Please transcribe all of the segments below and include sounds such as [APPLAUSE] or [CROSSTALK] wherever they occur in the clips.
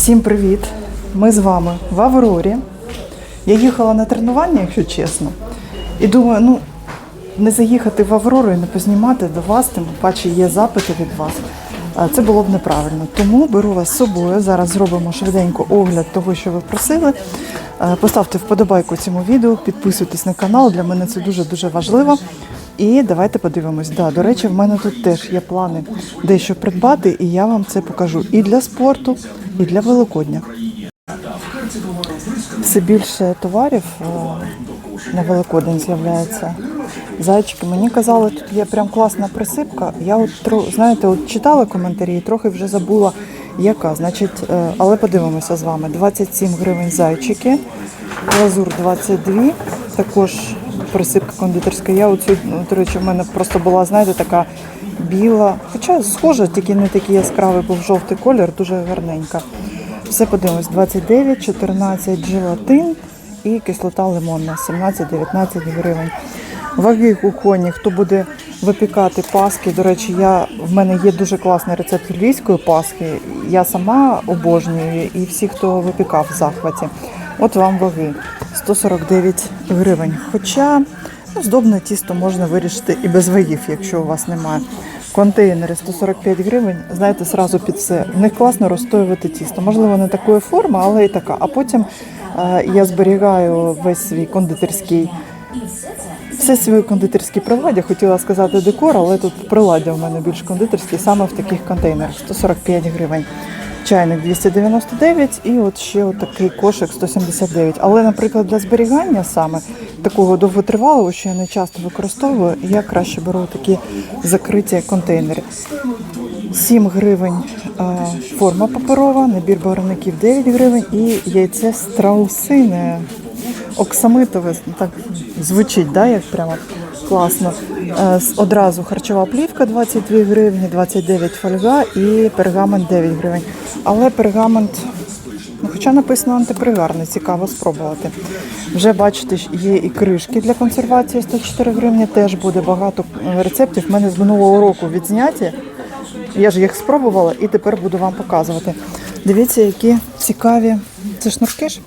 Всім привіт! Ми з вами в Аврорі. Я їхала на тренування, якщо чесно. І думаю, ну не заїхати в Аврору і не познімати до вас, тим паче є запити від вас. Це було б неправильно. Тому беру вас з собою. Зараз зробимо швиденько огляд того, що ви просили. Поставте вподобайку цьому відео, підписуйтесь на канал. Для мене це дуже дуже важливо. І давайте подивимось. Да, до речі, в мене тут теж є плани дещо придбати, і я вам це покажу і для спорту, і для Великодня. Все більше товарів е, на Великодень з'являється. Зайчики, мені казали, тут є прям класна присипка. Я от знаєте, от читала коментарі і трохи вже забула, яка. Значить, е, але подивимося з вами. 27 гривень зайчики, глазур 22, також присипка кондитерська. Я оцю, ну, до речі, в мене просто була, знаєте, така біла, хоча схожа, тільки не такий яскравий, був жовтий колір, дуже гарненька. Все подивимось, 29, 14 желатин і кислота лимонна, 17-19 гривень. Ваги кухонні, хто буде випікати паски. До речі, я, в мене є дуже класний рецепт львівської паски. Я сама обожнюю і всі, хто випікав в захваті. От вам ваги 149 гривень. Хоча ну, здобне тісто можна вирішити і без вагів, якщо у вас немає. Контейнери 145 гривень. Знаєте, сразу під все. В них класно розстоювати тісто. Можливо, не такої форми, але і така. А потім е, я зберігаю весь свій кондитерський. Все свої кондитерські приладдя, хотіла сказати декор, але тут приладдя в мене більш кондитерські, саме в таких контейнерах 145 гривень. Чайник 299 і от ще от такий кошик 179. Але, наприклад, для зберігання саме такого довготривалого, що я не часто використовую, я краще беру такі закриті контейнери. 7 гривень е, форма паперова, набір барвників 9 гривень і яйце страусине. Оксамитове, так звучить, да, як прямо класно. Е, Одразу харчова плівка 22 гривні, 29 фольга і пергамент 9 гривень. Але пергамент, ну, хоча написано антипригарний, цікаво спробувати. Вже бачите, є і кришки для консервації 104 гривні. Теж буде багато рецептів. У мене з минулого року відзняті. Я ж їх спробувала і тепер буду вам показувати. Дивіться, які цікаві. Це шнурки ж?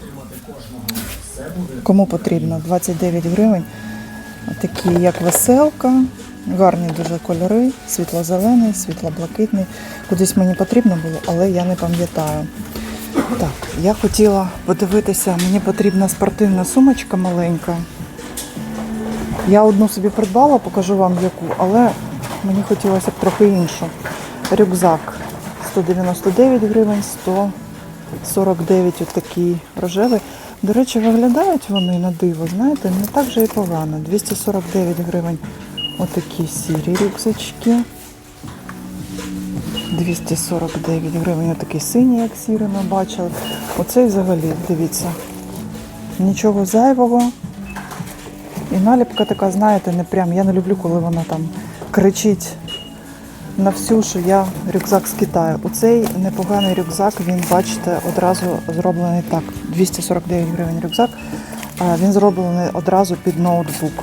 Кому потрібно? 29 гривень. Такі, як веселка. Гарні дуже кольори, світло-зелений, світло-блакитний. Кудись мені потрібно було, але я не пам'ятаю. Так, я хотіла подивитися, мені потрібна спортивна сумочка маленька. Я одну собі придбала, покажу вам яку, але мені хотілося б трохи іншу. Рюкзак 199 гривень, 149 отакий рожевий. До речі, виглядають вони на диво, знаєте, не так же і погано. 249 гривень отакі сірі рюкзачки. 249 гривень отакий синій, як сірий ми бачили. Оцей взагалі, дивіться, нічого зайвого. І наліпка така, знаєте, не прям. Я не люблю, коли вона там кричить на всю, що я рюкзак з Китаю. Оцей непоганий рюкзак, він, бачите, одразу зроблений так. 249 гривень рюкзак. Він зроблений одразу під ноутбук.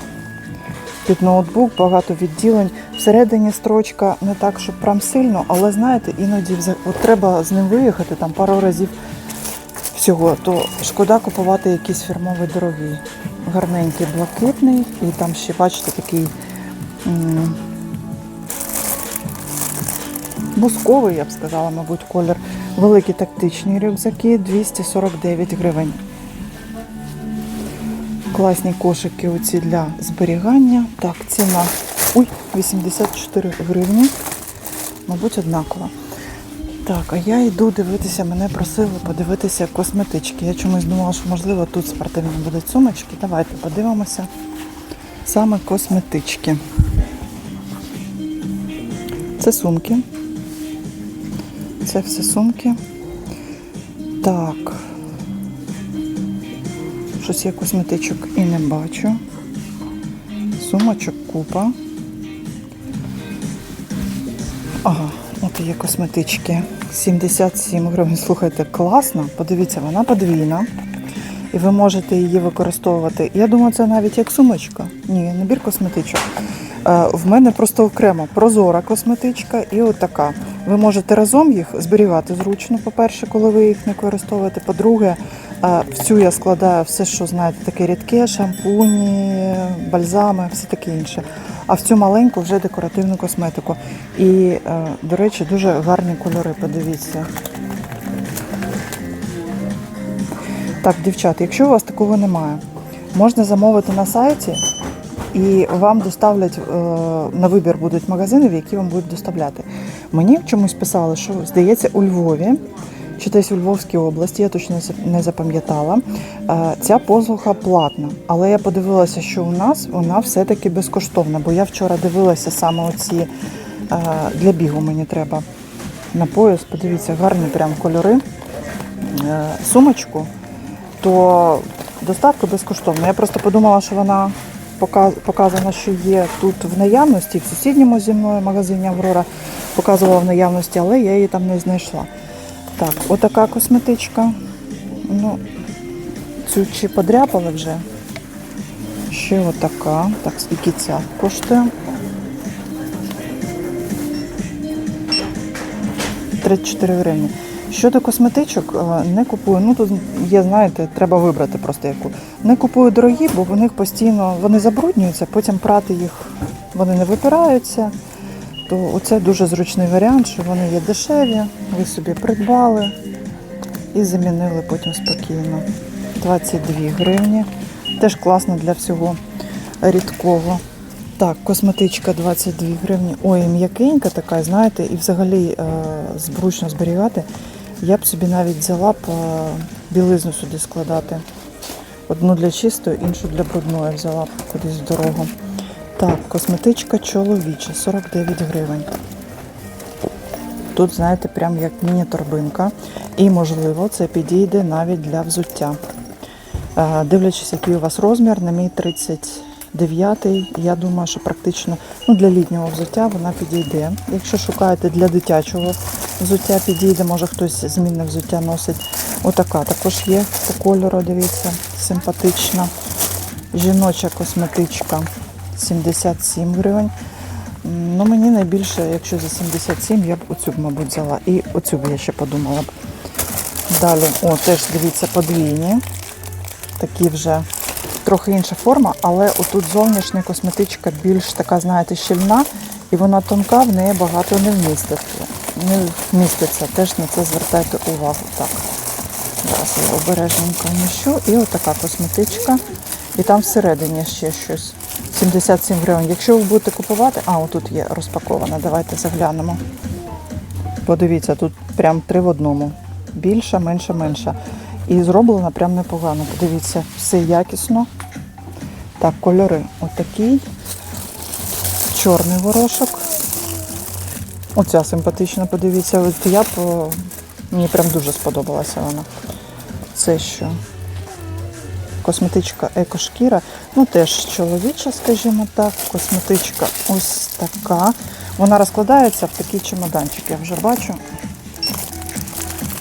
Під ноутбук, багато відділень. Всередині строчка не так, щоб прям сильно, але знаєте, іноді от треба з ним виїхати там пару разів всього, то шкода купувати якийсь фірмовий дорогий. Гарненький блакитний, і там ще, бачите, такий бусковий, я б сказала, мабуть, колір. Великі тактичні рюкзаки 249 гривень. Класні кошики оці для зберігання. Так, ціна. Ой, 84 гривні. Мабуть, однакова. Так, а я йду дивитися, мене просили подивитися косметички. Я чомусь думала, що можливо тут спортивні будуть сумочки. Давайте подивимося. Саме косметички. Це сумки. Це все сумки. Так. Щось я косметичок і не бачу. Сумочок купа. Ага, от є косметички. 77 гривень. Слухайте, класно. Подивіться, вона подвійна. І ви можете її використовувати. Я думаю, це навіть як сумочка. Ні, набір косметичок. Е, в мене просто окремо прозора косметичка і отака. Ви можете разом їх зберігати зручно, по-перше, коли ви їх не використовуєте. По-друге, в цю я складаю все, що знаєте, таке рідке, шампуні, бальзами, все таке інше. А в цю маленьку вже декоративну косметику. І, е, до речі, дуже гарні кольори, подивіться. Так, дівчата, якщо у вас такого немає, можна замовити на сайті, і вам доставлять е, на вибір будуть магазини, в які вам будуть доставляти. Мені чомусь писали, що здається у Львові, чи десь у Львовській області, я точно не запам'ятала. е, Ця послуга платна. Але я подивилася, що у нас вона все-таки безкоштовна, бо я вчора дивилася саме оці е, для бігу мені треба на пояс. Подивіться, гарні прям кольори. Сумочку то доставка безкоштовна. Я просто подумала, що вона пока- показана, що є тут в наявності, в сусідньому зі мною магазині Аврора показувала в наявності, але я її там не знайшла. Так, отака косметичка. Ну, цю чи подряпали вже. Ще отака. Так, скільки ця коштує? 34 гривні. Щодо косметичок, е, не купую. Ну тут є, знаєте, треба вибрати просто яку. Не купую дорогі, бо в них постійно вони забруднюються, потім прати їх вони не випираються. То оце дуже зручний варіант, що вони є дешеві, ви собі придбали і замінили потім спокійно. 22 гривні. Теж класно для всього рідкого. Так, косметичка 22 гривні. Ой, м'якенька така, знаєте, і взагалі е, зручно зберігати. Я б собі навіть взяла б білизну сюди складати. Одну для чистої, іншу для брудної взяла б кудись в дорогу. Так, косметичка чоловіча, 49 гривень. Тут, знаєте, прям як міні-торбинка. І, можливо, це підійде навіть для взуття. Е, Дивлячись, який у вас розмір, на мій 39 я думаю, що практично ну, для літнього взуття вона підійде. Якщо шукаєте для дитячого взуття, підійде, може хтось змінне взуття носить. Отака також є по кольору, дивіться, симпатична. Жіноча косметичка 77 гривень. Ну, мені найбільше, якщо за 77, я б оцю мабуть, взяла. І оцю б я ще подумала б. Далі, о, теж дивіться, подвійні. Такі вже трохи інша форма, але отут зовнішня косметичка більш така, знаєте, щільна, і вона тонка, в неї багато не вміститься. Не вміститься. Теж на це звертайте увагу. Так. Зараз я обережненько вміщу. І отака косметичка. І там всередині ще щось. 77 гривень. Якщо ви будете купувати, а отут є розпакована. Давайте заглянемо. Подивіться, тут прям три в одному. Більша, менша, менша. І зроблено прям непогано. Подивіться, все якісно. Так, кольори отакий. Чорний горошок. Оця симпатична, подивіться. От я б, мені прям дуже сподобалася вона. Це що? Косметичка екошкіра. Ну, теж чоловіча, скажімо так. Косметичка ось така. Вона розкладається в такий чемоданчик, я вже бачу.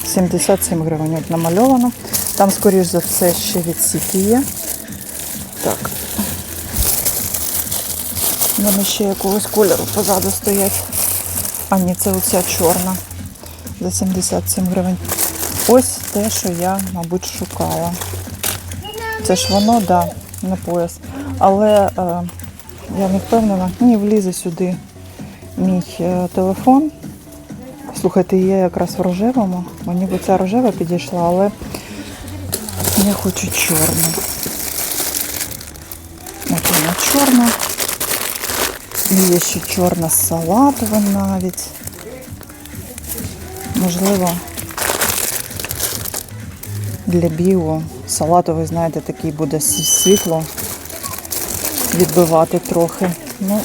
77 гривень от намальовано. Там, скоріш за все, ще відсіки є. Так. Вони ще якогось кольору позаду стоять. А ні, це оця чорна. За 77 гривень. Ось те, що я, мабуть, шукала. Це ж воно, так, да, на пояс. Але е, я не впевнена, ні, влізе сюди мій е, телефон. Слухайте, є якраз в рожевому. Мені б ця рожева підійшла, але я хочу чорну. От вона чорна. Є ще чорна салатова навіть. Можливо, для біо. Салатовий, знаєте, такий буде світло відбивати трохи. Ну,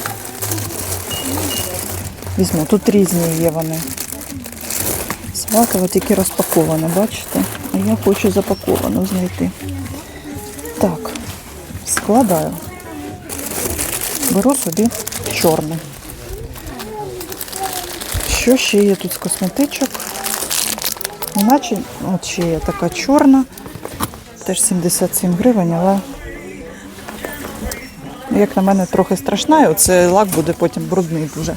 візьму. Тут різні є вони. Салатова тільки розпакована, бачите? А я хочу запаковану знайти. Так, складаю. Беру собі чорний. Що ще є тут з косметичок? Іначе, от ще є така чорна, теж 77 гривень, але, як на мене, трохи страшна, і лак буде потім брудний дуже.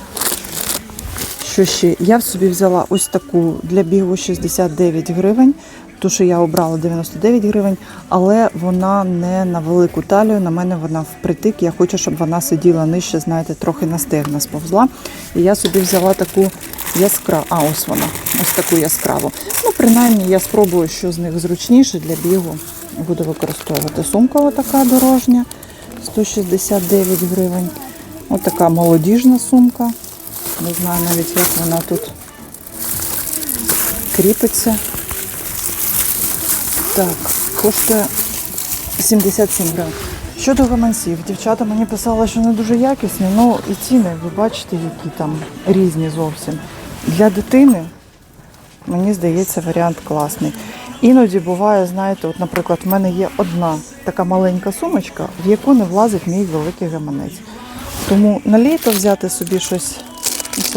Що ще? Я в собі взяла ось таку для бігу 69 гривень, ту, що я обрала 99 гривень, але вона не на велику талію. На мене вона впритик. Я хочу, щоб вона сиділа нижче, знаєте, трохи на стегна сповзла. І я собі взяла таку яскраву. А, ось вона, ось таку яскраву. Ну, принаймні, я спробую, що з них зручніше для бігу. Буду використовувати сумка така дорожня 169 гривень. Ось така молодіжна сумка. Не знаю навіть, як вона тут кріпиться. Так, коштує 77 гривень. Щодо гаманців, дівчата мені писали, що не дуже якісні, ну і ціни, ви бачите, які там різні зовсім. Для дитини, мені здається, варіант класний. Іноді буває, знаєте, от, наприклад, в мене є одна така маленька сумочка, в яку не влазить мій великий гаманець. Тому на літо взяти собі щось,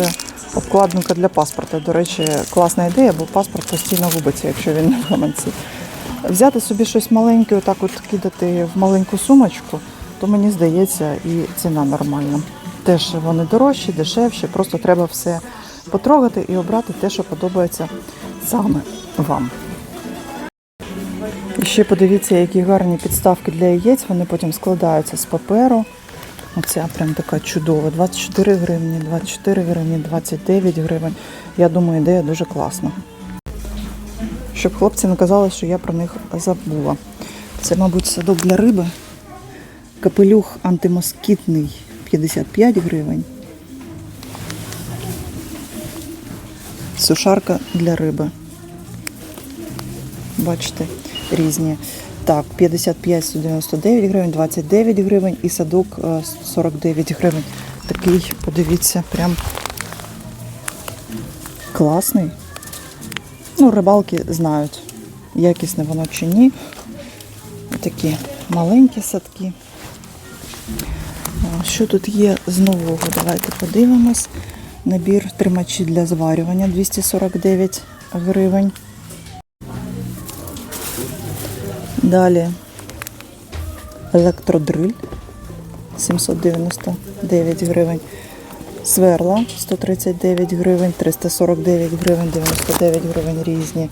це обкладинка для паспорта. До речі, класна ідея, бо паспорт постійно губиться, якщо він не в гаманці. Взяти собі щось маленьке, отак от кидати в маленьку сумочку, то мені здається, і ціна нормальна. Теж вони дорожчі, дешевші, просто треба все потрогати і обрати те, що подобається саме вам. І ще подивіться, які гарні підставки для яєць. Вони потім складаються з паперу. Оця прям така чудова. 24 гривні, 24 гривні, 29 гривень. Я думаю, ідея дуже класна. Щоб хлопці не казали, що я про них забула. Це, мабуть, садок для риби. Капелюх антимоскітний 55 гривень. Сушарка для риби. Бачите, різні. Так, 55 199 гривень, 29 гривень і садок е, 49 гривень. Такий, подивіться, прям класний. Ну, рибалки знають, якісне воно чи ні. Такі маленькі садки. Що тут є з нового? Давайте подивимось. Набір тримачі для зварювання 249 гривень. Далі електродриль 799 гривень. Сверла 139 гривень, 349 гривень, 99 гривень різні.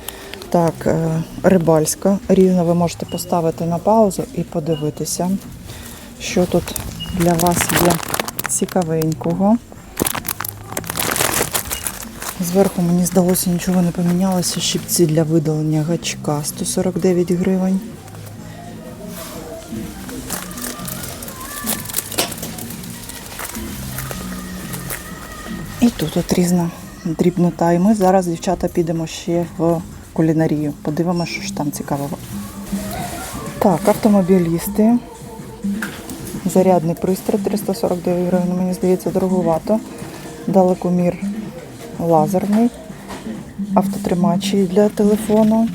Так, е, рибальська різна. Ви можете поставити на паузу і подивитися, що тут для вас є цікавенького. Зверху мені здалося, нічого не помінялося. Щипці для видалення гачка 149 гривень. І тут от різна дрібнота. І ми зараз, дівчата, підемо ще в кулінарію. Подивимося, що ж там цікавого. Так, автомобілісти. Зарядний пристрій 349 гривень, мені здається, дороговато. Далекомір лазерний. Автотримачі для телефону.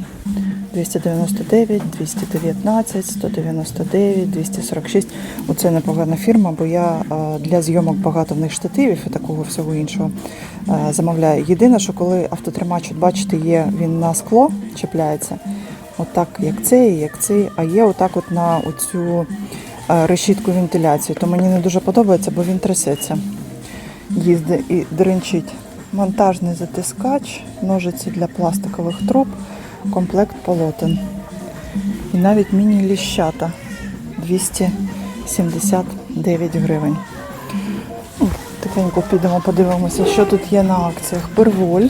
299, 219, 199, 246. Оце непогана фірма, бо я е, для зйомок багато в них штативів і такого всього іншого е, замовляю. Єдине, що коли автотримач, от бачите, є, він на скло чіпляється, отак, як цей, як цей, а є отак от на оцю е, решітку вентиляції. То мені не дуже подобається, бо він трясеться. Їздить і дринчить. Монтажний затискач, ножиці для пластикових труб, комплект полотен. І навіть міні-ліщата 279 гривень. Ну, Тихенько підемо, подивимося, що тут є на акціях. Перволь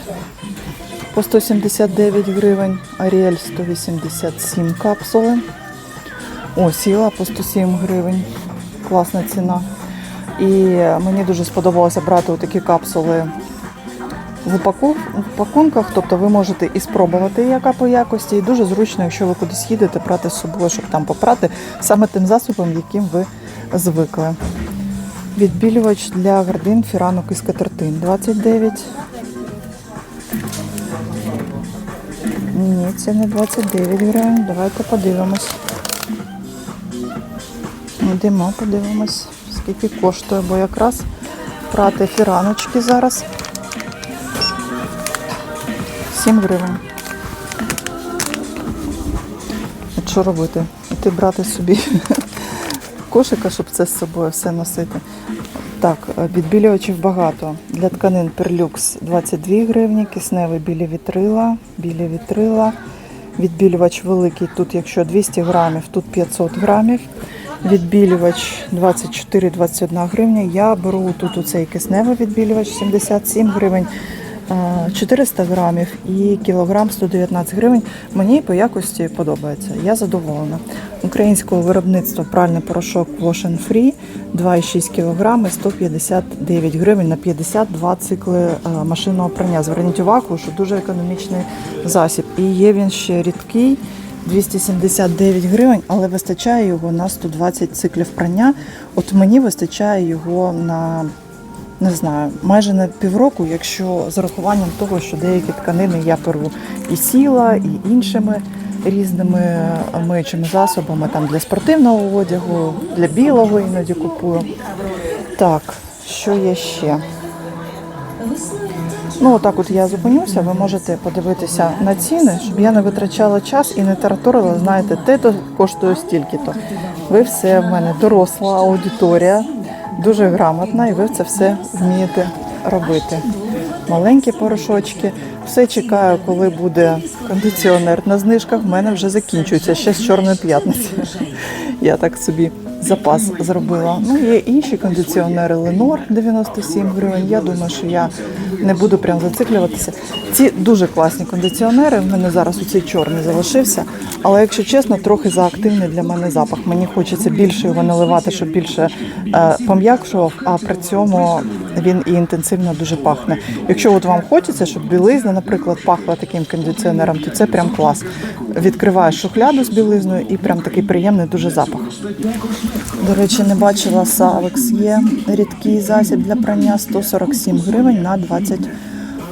по 179 гривень, Аріель 187 капсули. О, сіла по 107 гривень. Класна ціна. І мені дуже сподобалося брати такі капсули в пакунках, тобто ви можете і спробувати, яка по якості, і дуже зручно, якщо ви кудись їдете, брати з собою, щоб там попрати саме тим засобом, яким ви звикли. Відбілювач для гардин, фіранок і скатертин 29. Ні, це не 29 гривень. Давайте подивимось. Йдемо, подивимось, скільки коштує, бо якраз прати фіраночки зараз 7 гривень. Що робити? Іти брати собі [LAUGHS] кошика, щоб це з собою все носити. Так, відбілювачів багато. Для тканин перлюкс 22 гривні, кисневий білі вітрила, білі вітрила. Відбілювач великий, тут якщо 200 грамів, тут 500 грамів. Відбілювач 24-21 гривня. Я беру тут оцей кисневий відбілювач 77 гривень. Е, 400 грамів і кілограм 119 гривень. Мені по якості подобається. Я задоволена. Українського виробництва пральний порошок Wash Free 2,6 кг 159 гривень на 52 цикли е, машинного прання. Зверніть увагу, що дуже економічний засіб. І є він ще рідкий. 279 гривень, але вистачає його на 120 циклів прання. От мені вистачає його на не знаю, майже на півроку, якщо з урахуванням того, що деякі тканини я перу і сіла, і іншими різними миючими засобами, там для спортивного одягу, для білого іноді купую. Так, що є ще? Ну, отак от я зупинюся, ви можете подивитися на ціни, щоб я не витрачала час і не тараторила, знаєте, те то коштує стільки-то. Ви все в мене доросла аудиторія, дуже грамотна, і ви це все вмієте робити. Маленькі порошочки. Все чекаю, коли буде кондиціонер на знижках. В мене вже закінчується ще з чорної п'ятниці. Я так собі запас зробила. Ну, є інші кондиціонери Ленор 97 гривень. Я думаю, що я не буду прям зациклюватися. Ці дуже класні кондиціонери. В мене зараз оцей чорний залишився. Але якщо чесно, трохи заактивний для мене запах. Мені хочеться більше його наливати, щоб більше е, пом'якшував, а при цьому він і інтенсивно дуже пахне. Якщо от вам хочеться, щоб білизна, наприклад, пахла таким кондиціонером, то це прям клас. Відкриваєш шухляду з білизною і прям такий приємний дуже запах. До речі, не бачила Савекс є рідкий засіб для прання 147 гривень на 21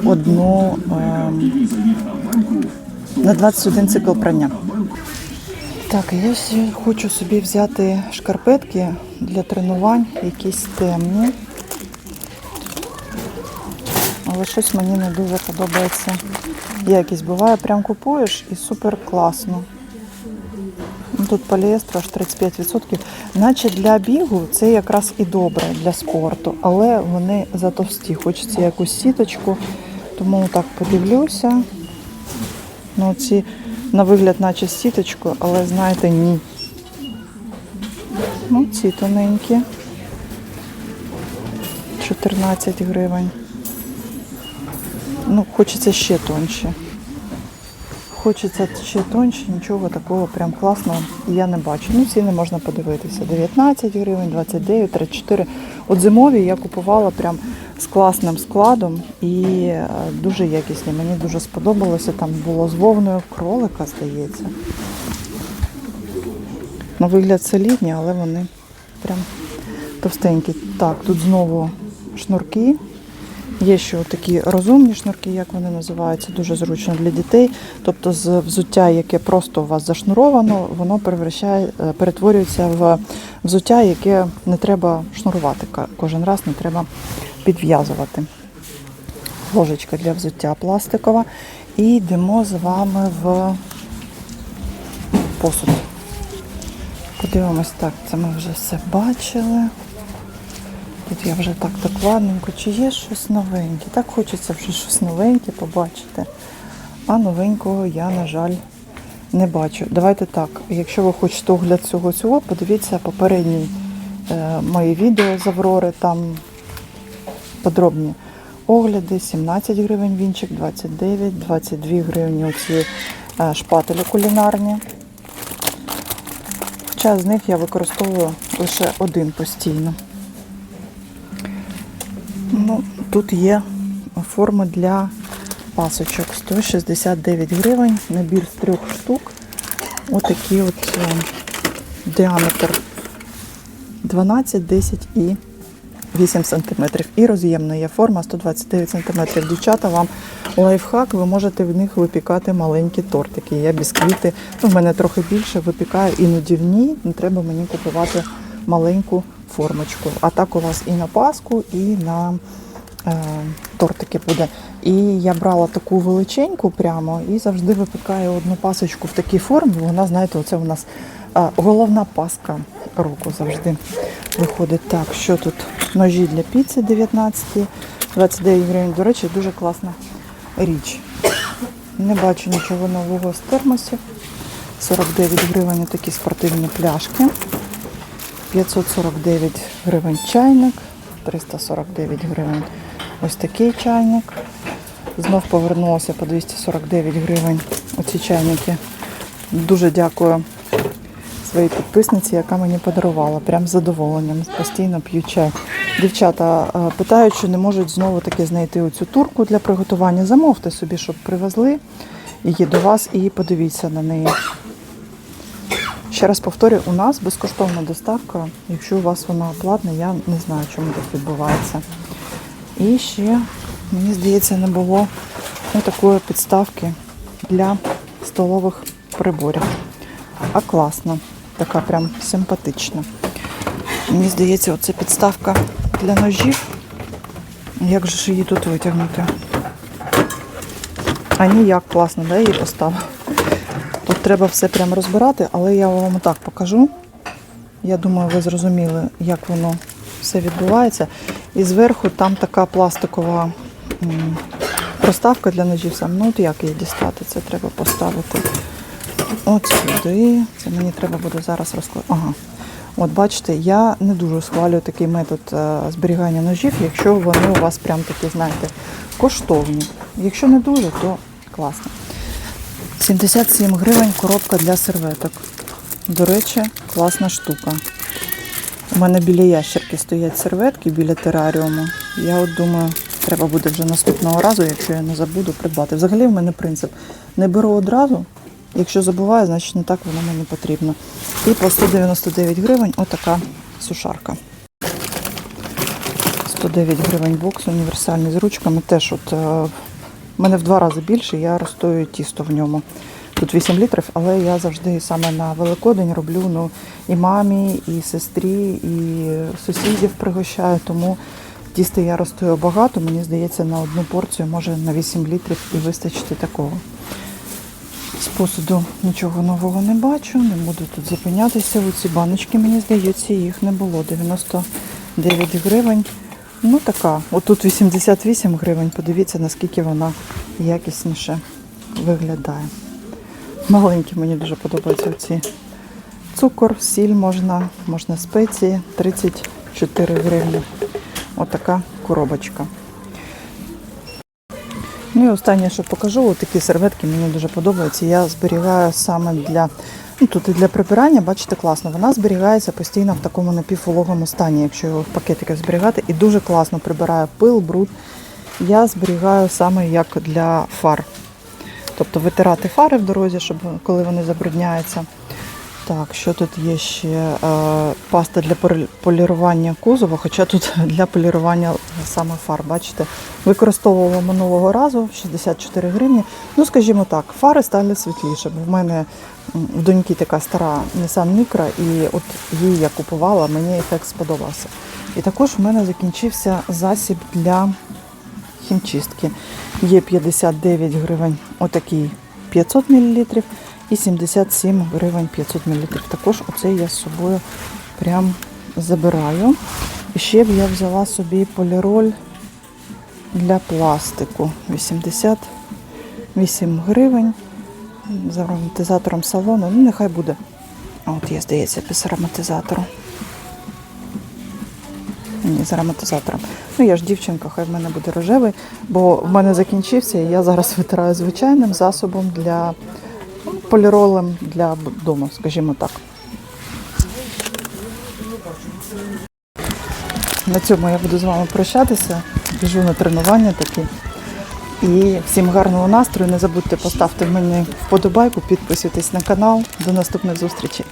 ем, на 21 цикл прання. Так, я хочу собі взяти шкарпетки для тренувань, якісь темні. Але щось мені не дуже подобається. Якість буває, прям купуєш і супер класно. Тут поліестру аж 35%. Наче для бігу це якраз і добре для спорту, але вони затовсті. Хочеться якусь сіточку, тому так подивлюся. Ну, ці на вигляд, наче з сіточкою, але знаєте, ні. Ну, ці тоненькі. 14 гривень. Ну, хочеться ще тонше. Хочеться ще тонше, нічого такого прям класного я не бачу. Ну, ціни можна подивитися. 19 гривень, 29, 34. От зимові я купувала прям з класним складом і е, дуже якісні. Мені дуже сподобалося. Там було з вовною кролика, здається. На вигляд солідні, але вони прям товстенькі. Так, тут знову шнурки. Є ще такі розумні шнурки, як вони називаються, дуже зручно для дітей. Тобто з взуття, яке просто у вас зашнуровано, воно е, перетворюється в взуття, яке не треба шнурувати. Кожен раз не треба підв'язувати. Ложечка для взуття пластикова. І йдемо з вами в посуд. Подивимось так, це ми вже все бачили. Тут я вже так докладненько, чи є щось новеньке. Так хочеться вже щось новеньке побачити. А новенького я, на жаль, не бачу. Давайте так, якщо ви хочете огляд цього цього, подивіться попередні е, мої відео з Аврори, там подробні огляди, 17 гривень вінчик, 29, 22 гривні оці е, шпателі кулінарні. Хоча з них я використовую лише один постійно. Ну, тут є форми для пасочок. 169 гривень, набір з трьох штук. Отакий от е, діаметр 12, 10 і 8 см. І роз'ємна є форма 129 см. Дівчата, вам лайфхак, ви можете в них випікати маленькі тортики. Я бісквіти, ну, в мене трохи більше випікаю іноді в ній, не треба мені купувати маленьку формочку. А так у вас і на паску, і на е, тортики буде. І я брала таку величеньку прямо і завжди випікаю одну пасочку в такій формі. Вона, знаєте, оце у нас а, головна паска року завжди виходить. Так, що тут? Ножі для піци 19, 29 гривень. До речі, дуже класна річ. Не бачу нічого нового з термосів. 49 гривень такі спортивні пляшки. 549 гривень чайник, 349 гривень ось такий чайник. Знов повернулося по 249 гривень оці чайники. Дуже дякую своїй підписниці, яка мені подарувала. Прям з задоволенням. Постійно п'ю чай. Дівчата е, питають, чи не можуть знову таки знайти оцю турку для приготування. Замовте собі, щоб привезли її до вас і подивіться на неї. Ще раз повторюю, у нас безкоштовна доставка. Якщо у вас вона платна, я не знаю, чому так відбувається. І ще, мені здається, не було ну, такої підставки для столових приборів. А класна, така прям симпатична. Мені здається, оце підставка для ножів. Як же ж її тут витягнути? А ніяк класно, да, її поставив. Треба все прямо розбирати, але я вам так покажу. Я думаю, ви зрозуміли, як воно все відбувається. І зверху там така пластикова проставка для ножів. Сам. Ну, от як її дістати? Це треба поставити от сюди. Це мені треба буде зараз розкладати. Ага. От бачите, я не дуже схвалюю такий метод е, зберігання ножів, якщо вони у вас прям такі, знаєте, коштовні. Якщо не дуже, то класно. 77 гривень коробка для серветок. До речі, класна штука. У мене біля ящерки стоять серветки біля тераріуму. Я от думаю, треба буде вже наступного разу, якщо я не забуду, придбати. Взагалі в мене принцип не беру одразу. Якщо забуваю, значить не так воно мені потрібно. І по 199 гривень отака сушарка. 109 гривень бокс універсальний з ручками. Теж от в мене в два рази більше, я розтою тісто в ньому. Тут 8 літрів, але я завжди саме на Великодень роблю ну, і мамі, і сестрі, і сусідів пригощаю. Тому тіста я розтою багато. Мені здається, на одну порцію може на 8 літрів і вистачити такого. З посуду нічого нового не бачу, не буду тут зупинятися. Оці баночки, мені здається, їх не було. 99 гривень. Ну така, отут 88 гривень. Подивіться, наскільки вона якісніше виглядає. Маленькі мені дуже подобаються ці цукор, сіль можна, можна спеції, 34 гривні. Отака коробочка. Ну і останнє, що покажу, такі серветки мені дуже подобаються. Я зберігаю саме для ну, тут і для прибирання, бачите, класно. Вона зберігається постійно в такому напіввологому стані, якщо його в пакетиках зберігати. І дуже класно прибирає пил, бруд. Я зберігаю саме як для фар. Тобто витирати фари в дорозі, щоб коли вони забрудняються. Так, що тут є ще е, паста для полірування кузова, хоча тут [LAUGHS] для полірування саме фар, бачите, використовувала минулого разу 64 гривні. Ну, скажімо так, фари стали світліше, бо в мене в доньки така стара Nissan Micra, і от її я купувала, мені ефект сподобався. І також в мене закінчився засіб для хімчистки. Є 59 гривень, отакий 500 мл і 77 гривень 500 мл. Також оце я з собою прям забираю. І ще б я взяла собі поліроль для пластику. 88 гривень. з ароматизатором салону. Ну, нехай буде. От є, здається, без ароматизатору. Ні, з ароматизатором. Ну, я ж дівчинка, хай в мене буде рожевий, бо в мене закінчився, і я зараз витираю звичайним засобом для поліролем для дому, скажімо так. На цьому я буду з вами прощатися. Біжу на тренування такі. І всім гарного настрою. Не забудьте поставити мені вподобайку, підписуйтесь на канал. До наступних зустрічей.